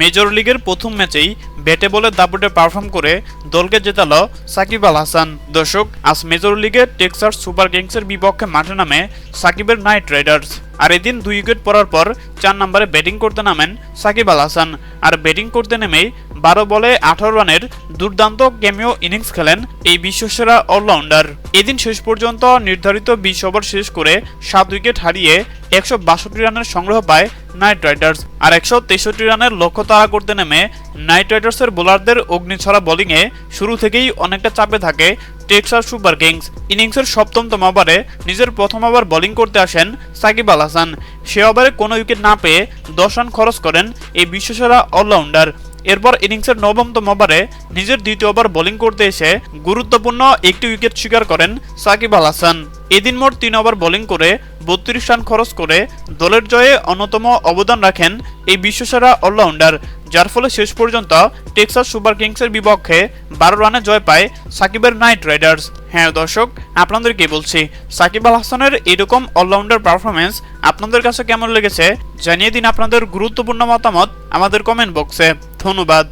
Major লিগের প্রথম ম্যাচেই ব্যাটে বলে দাপুটে পারফর্ম করে দলকে জেতালো সাকিব আল হাসান। দর্শক, আজ মেজর লিগে টেক্সাস সুপার কিংসের বিপক্ষে মাঠে নামে সাকিবের নাইট রাইডার্স। আর এদিন দুই উইকেট পড়ার পর চার নম্বরে ব্যাটিং করতে নামেন সাকিব আল হাসান। আর ব্যাটিং করতে নেমেই বারো বলে আঠারো রানের দুর্দান্ত ক্যামিও ইনিংস খেলেন এই বিশ্বসেরা অলরাউন্ডার। এদিন শেষ পর্যন্ত নির্ধারিত বিশ ওভার শেষ করে সাত উইকেট হারিয়ে একশো বাষট্টি রানের সংগ্রহ পায় নাইট রাইডার্স। আর একশো তেষট্টি রানের লক্ষ্য তাড়া করতে নেমে নাইট রাইডার্সের বোলারদের অগ্নিছড়া বোলিংয়ে শুরু থেকেই অনেকটা চাপে থাকে টেক্সাস সুপার কিংস। ইনিংসের সপ্তমতম ওভারে নিজের প্রথম ওভার বোলিং করতে আসেন সাকিব আল হাসান। সে ওভারে কোনো উইকেট না পেয়ে দশ রান খরচ করেন এই বিশ্বসেরা অলরাউন্ডার। এরপর ইনিংসের নবমতম ওভারে নিজের দ্বিতীয় ওভার বোলিং করতে এসে গুরুত্বপূর্ণ একটি উইকেট স্বীকার করেন সাকিব আল হাসান। এদিন মোট তিন ওভার বোলিং করে বত্রিশ রান খরচ করে দলের জয়ে অন্যতম অবদান রাখেন এই বিশ্বসেরা অলরাউন্ডার। যার ফলে শেষ পর্যন্ত টেক্সাস সুপার কিংসের বিপক্ষে বারো রানে জয় পায় সাকিবের নাইট রাইডার্স। হ্যাঁ দর্শক আপনাদেরকে বলছি? সাকিব আল হাসানের এরকম অলরাউন্ডার পারফরমেন্স আপনাদের কাছে কেমন লেগেছে? জানিয়ে দিন আপনাদের গুরুত্বপূর্ণ মতামত আমাদের কমেন্ট বক্সে ধন্যবাদ।